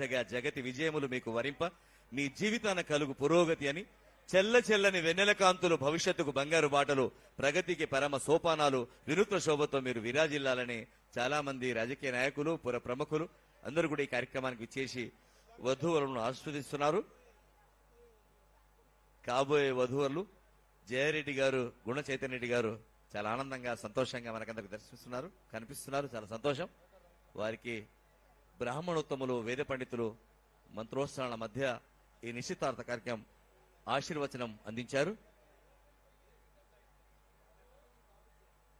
సాధించగా జగతి విజయములు మీకు వరింప. మీ జీవితాన కలుగు పురోగతి అని చెల్ల చెల్లని వెన్నెల కాంతులు భవిష్యత్తుకు బంగారు బాటలు ప్రగతికి పరమ సోపానాలు వినూత్న శోభతో మీరు విరాజిల్లాలని చాలా మంది రాజకీయ నాయకులు పుర ప్రముఖులు అందరూ కూడా ఈ కార్యక్రమానికి విచ్చేసి వధువులను ఆస్వాదిస్తున్నారు. కాబోయే వధువులు జయారెడ్డి గారు గుణ చైతన్య రెడ్డి గారు చాలా ఆనందంగా సంతోషంగా మనకందరికి దర్శిస్తున్నారు కనిపిస్తున్నారు. చాలా సంతోషం. వారికి బ్రాహ్మణోత్తములు వేద పండితులు మంత్రోత్సవాల మధ్య ఈ నిశ్చితార్థ కార్యక్రమం ఆశీర్వచనం అందించారు.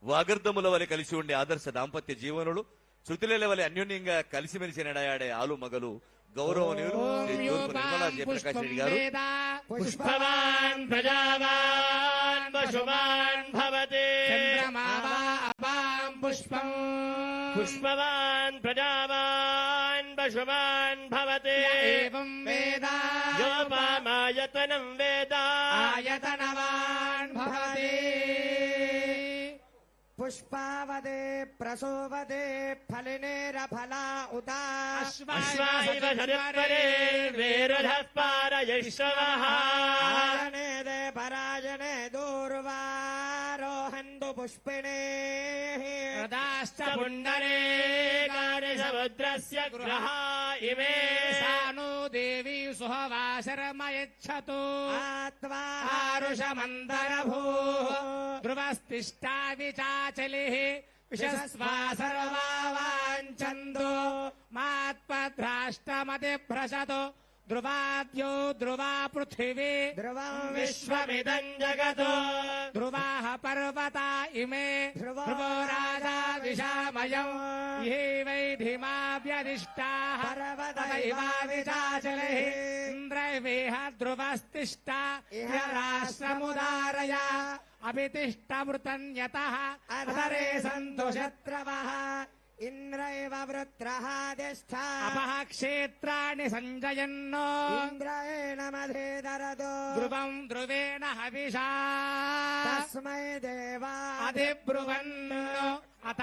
వాగర్ధముల వలె కలిసి ఉండే ఆదర్శ దాంపత్య జీవనులు శృతిలేల వలె అన్యోన్యంగా కలిసిమెలిసి నడయాడే ఆలు మగలు గౌరవనీయులు శ్రీ తూర్పు నిర్మలా జయప్రకాష్ రెడ్డి గారు. పుష్పవాన్ ప్రజావాన్ పశువాన్ భవతి. చంద్రమావాం పుష్పం. पुष्पवान् प्रजावान् पशुवान् भवते। भवति। पुष्पावदे प्रसोवदे फलिनेरफला उदाश्वाश्वारे वेरधः पारयश्वः पराजने दोरो। पुष्पिणे। सदाश्च पुण्डरे नारि समुद्रस्य गृहः इमे। सानो देवी सुहवासरमयच्छतु। मात्वा हारुष मन्दर भूः ध्रुवस्तिष्ठादि चाचलिः विषद स्वासर ध्रुवाद्यो ध्रुवा पृथिवी। ध्रुवम् विश्वमिदम् जगत्। ध्रुवाः पर्वता इमे ध्रुवो राजा विशामयम् ये वै धीमाव्यदिष्टाः विचाचलैः इन्द्रैवेह ध्रुवस्तिष्ठा। अभी राष्ट्रमुदारय। अभितिष्ठमृतन्यतः अधरे सन्तु शत्रवः। ఇంద్రైవ వృత్రః తిష్ఠా अपः क्षेत्राणि सञ्जयन्नो ఇంద్రేణ మధేదరదో ध्रुवम् ध्रुवेण हविषा తస్మై దేవా అధిబ్రువన్ అత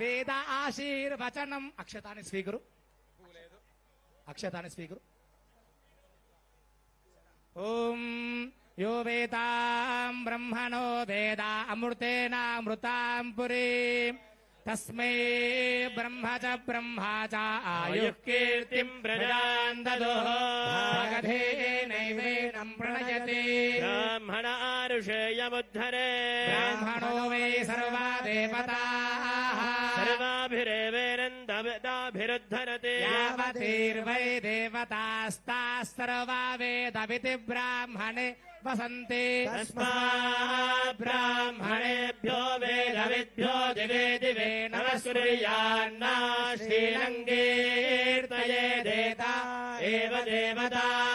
వేద ఆశీర్వచనం అక్షతాన్ని స్వీకరు అక్షతాన్ని స్వీకరు ఓం యో వేదాం బ్రహ్మణో వేద అమృతేనామృతాం పురీం तस्मै ब्रह्म च ब्रह्मा च आयुः कीर्तिम् प्रजाम् ददोः नैवेदम् प्रणयते ब्राह्मण आरुषेयमुद्धरे। ब्राह्मणो वै सर्वा देवताः सर्वाभिरेवेरन्दाभिरुद्धरते यावतीर्वै देवतास्ताः सर्वा वेदविति ब्राह्मणे वसन्ति। तस्मात् ब्राह्मणे ्यान्ना श्रीलङ्गेर्दये देवता।